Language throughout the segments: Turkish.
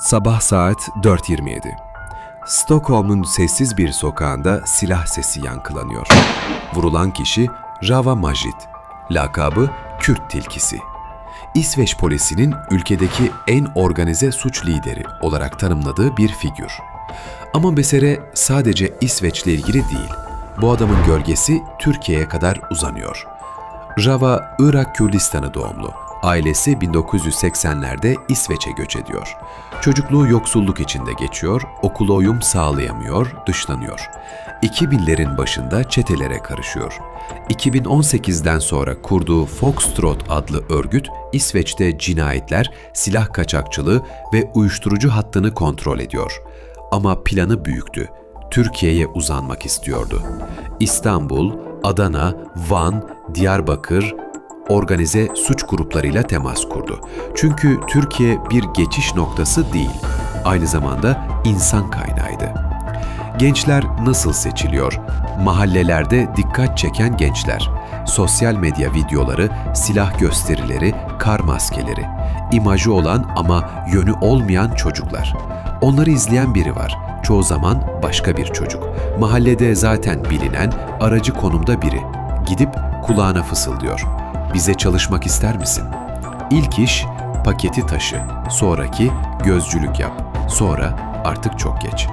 Sabah saat 4.27. Stockholm'un sessiz bir sokağında silah sesi yankılanıyor. Vurulan kişi Rava Majid, lakabı Kürt tilkisi. İsveç polisinin ülkedeki en organize suç lideri olarak tanımladığı bir figür. Ama mesele sadece İsveç'le ilgili değil. Bu adamın gölgesi Türkiye'ye kadar uzanıyor. Rava, Irak Kürdistanı doğumlu. Ailesi 1980'lerde İsveç'e göç ediyor. Çocukluğu yoksulluk içinde geçiyor, okula uyum sağlayamıyor, dışlanıyor. 2000'lerin başında çetelere karışıyor. 2018'den sonra kurduğu Foxtrot adlı örgüt, İsveç'te cinayetler, silah kaçakçılığı ve uyuşturucu hattını kontrol ediyor. Ama planı büyüktü. Türkiye'ye uzanmak istiyordu. İstanbul, Adana, Van, Diyarbakır, organize suç gruplarıyla temas kurdu. Çünkü Türkiye bir geçiş noktası değil, aynı zamanda insan kaynağıydı. Gençler nasıl seçiliyor? Mahallelerde dikkat çeken gençler, sosyal medya videoları, silah gösterileri, kar maskeleri, imajı olan ama yönü olmayan çocuklar. Onları izleyen biri var. Çoğu zaman başka bir çocuk. Mahallede zaten bilinen, aracı konumda biri. Gidip kulağına fısıldıyor. Bize çalışmak ister misin? İlk iş paketi taşı, sonraki gözcülük yap, sonra artık çok geç.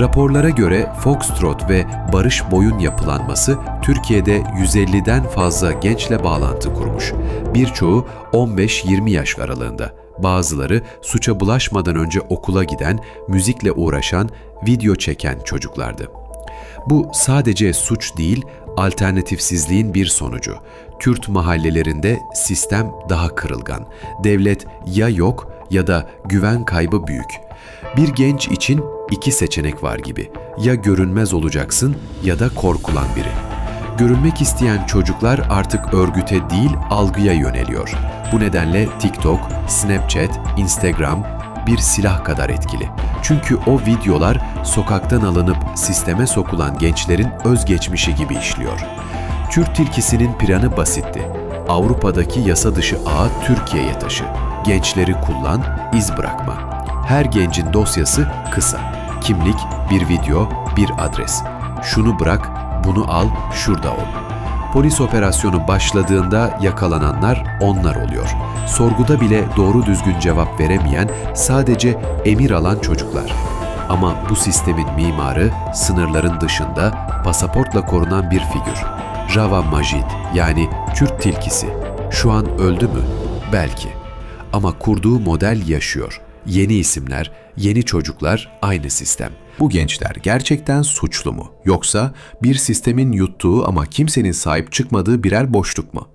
Raporlara göre Foxtrot ve Barış Boy'un yapılanması Türkiye'de 150'den fazla gençle bağlantı kurmuş. Birçoğu 15-20 yaş aralığında. Bazıları suça bulaşmadan önce okula giden, müzikle uğraşan, video çeken çocuklardı. Bu sadece suç değil, alternatifsizliğin bir sonucu. Kürt mahallelerinde sistem daha kırılgan. Devlet ya yok ya da güven kaybı büyük. Bir genç için iki seçenek var gibi. Ya görünmez olacaksın ya da korkulan biri. Görünmek isteyen çocuklar artık örgüte değil algıya yöneliyor. Bu nedenle TikTok, Snapchat, Instagram bir silah kadar etkili. Çünkü o videolar sokaktan alınıp sisteme sokulan gençlerin özgeçmişi gibi işliyor. Kürt tilkisinin planı basitti. Avrupa'daki yasa dışı ağı Türkiye'ye taşı. Gençleri kullan, iz bırakma. Her gencin dosyası kısa. Kimlik, bir video, bir adres. Şunu bırak, bunu al, şurada ol. Polis operasyonu başladığında yakalananlar onlar oluyor. Sorguda bile doğru düzgün cevap veremeyen, sadece emir alan çocuklar. Ama bu sistemin mimarı sınırların dışında pasaportla korunan bir figür. Rava Majid yani Kürt tilkisi. Şu an öldü mü? Belki. Ama kurduğu model yaşıyor. Yeni isimler, yeni çocuklar, aynı sistem. Bu gençler gerçekten suçlu mu? Yoksa bir sistemin yuttuğu ama kimsenin sahip çıkmadığı birer boşluk mu?